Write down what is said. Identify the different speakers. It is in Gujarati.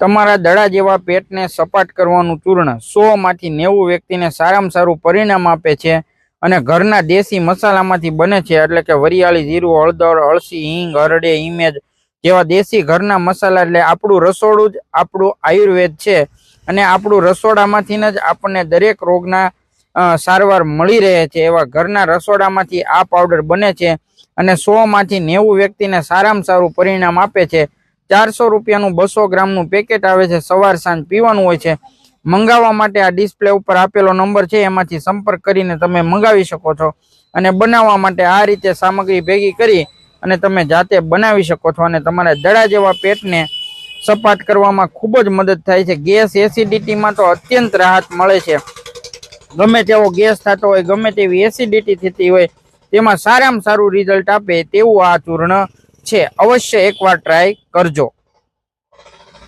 Speaker 1: તમારા દડા જેવા પેટને સપાટ કરવાનું ચૂર્ણ સો માંથી નેવું વ્યક્તિને સારામાં સારું પરિણામ આપે છે અને ઘરના દેશી મસાલામાંથી બને છે, એટલે કે વરિયાળી, જીરું, હળદર, અળસી, હિંગ, હરડે ઇમેજ જેવા દેશી ઘરના મસાલા, એટલે આપણું રસોડું જ આપણું આયુર્વેદ છે અને આપણું રસોડામાંથી જ આપણને દરેક રોગના સારવાર મળી રહે છે, એવા ઘરના રસોડામાંથી આ પાવડર બને છે અને સો માંથી નેવું વ્યક્તિને સારામાં સારું પરિણામ આપે છે ચારસો રૂપિયાનું બસો ગ્રામનું પેકેટ આવે છે, સવાર સાંજ પીવાનું હોય છે. મંગાવવા માટે આ ડિસ્પ્લે ઉપર આપેલો નંબર છે, એમાંથી સંપર્ક કરીને તમે મંગાવી શકો છો. અને બનાવવા માટે આ રીતે સામગ્રી ભેગી કરી અને તમે જાતે બનાવી શકો છો અને તમારા દડા જેવા પેટને સપાટ કરવામાં ખૂબ જ મદદ થાય છે. ગેસ એસિડિટીમાં તો અત્યંત રાહત મળે છે. ગમે તેવો ગેસ થતો હોય, ગમે તેવી એસિડિટી થતી હોય, તેમાં સારામાં સારું રિઝલ્ટ આપે તેવું આ ચૂર્ણ છે અવશ્ય એકવાર ટ્રાય કરજો.